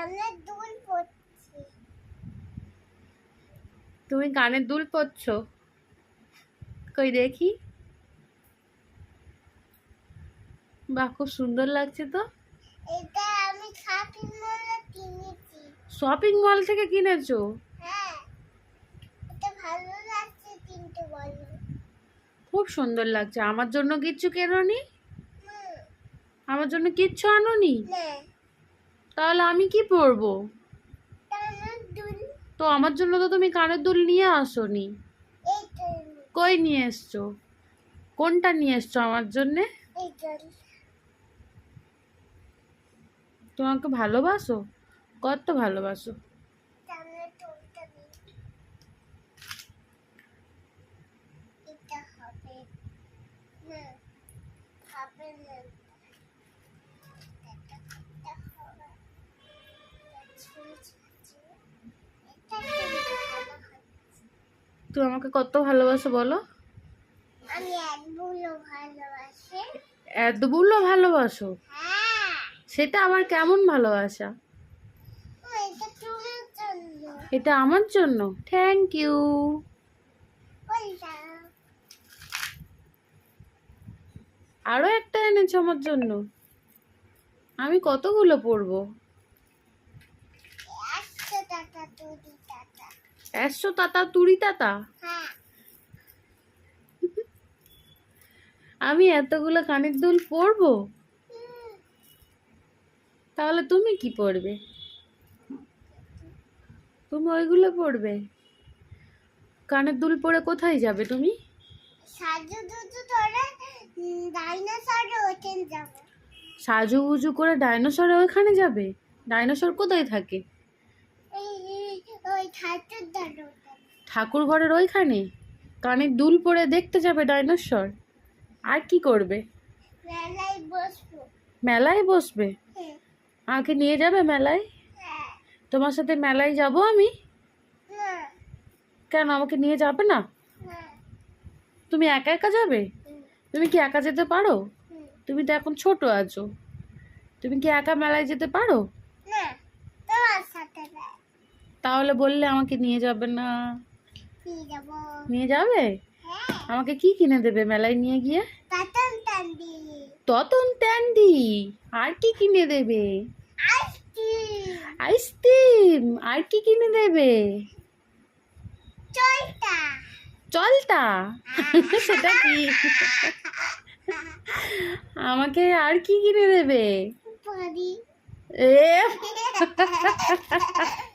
কানের দুল তুমি কানের দুল পরছো কই দেখি। বাহ খুব সুন্দর লাগছে তো। এটা আমি শপিং কিনেছি। শপিং মল থেকে কিনেছো? হ্যাঁ, খুব সুন্দর লাগছে। আমার জন্য কিচ্ছু কেননি? আমার জন্য কিচ্ছু আনোনি? না। তাহলে আমি কি পরবো? তো আমার জন্য তো তুমি কানের দুল নিয়ে আসোনি। কই নিয়ে এসছো? কোনটা নিয়ে এসছো আমার জন্যে? তোমাকে ভালোবাসো? কত ভালোবাসো? তুমি আমাকে কত ভালোবাসো বলো? এতগুলো ভালোবাসো। হ্যাঁ। সেটা আবার কেমন ভালোবাসা? এটা আমার জন্য। থ্যাংক ইউ আরও একটা এনেছো আমার জন্য। আমি কতগুলো পড়ব একশো টাকা একশো তাতা তুড়ি তাতা? হ্যাঁ। আমি এতগুলো কানের দুল পরবো? তাহলে তুমি কি পরবে? তুমি ওইগুলো পরবে? কানের দুল পরে কোথায় যাবে তুমি? সাজু সাজুগুজু করে ডাইনোসর ওইখানে যাবে? ডাইনোসর কোথায় থাকে? ঠাকুর ঘরের ওইখানে? কানের দুল পরে দেখতে যাবে ডাইনোসর। আর কি করবে? মেলায় বসবে? আমাকে নিয়ে যাবে মেলায়? তোমার সাথে মেলায় যাব আমি? কেন, আমাকে নিয়ে যাবে না? তুমি একা একা যাবে? তুমি কি একা যেতে পারো? তুমি তো এখন ছোট আছো। তুমি কি একা মেলায় যেতে পারো? তাহলে বললে আমাকে নিয়ে যাবে না। নিয়ে যাব। হ্যাঁ। আমাকে কি কিনে দেবে মেলায় নিয়ে গিয়ে? তাতান ট্যান্ডি আর কি কিনে দেবে? আইসক্রিম। আর কি কিনে দেবে? চলটা। চলতা সেটা কি? আমাকে আর কি কিনে দেবে? এ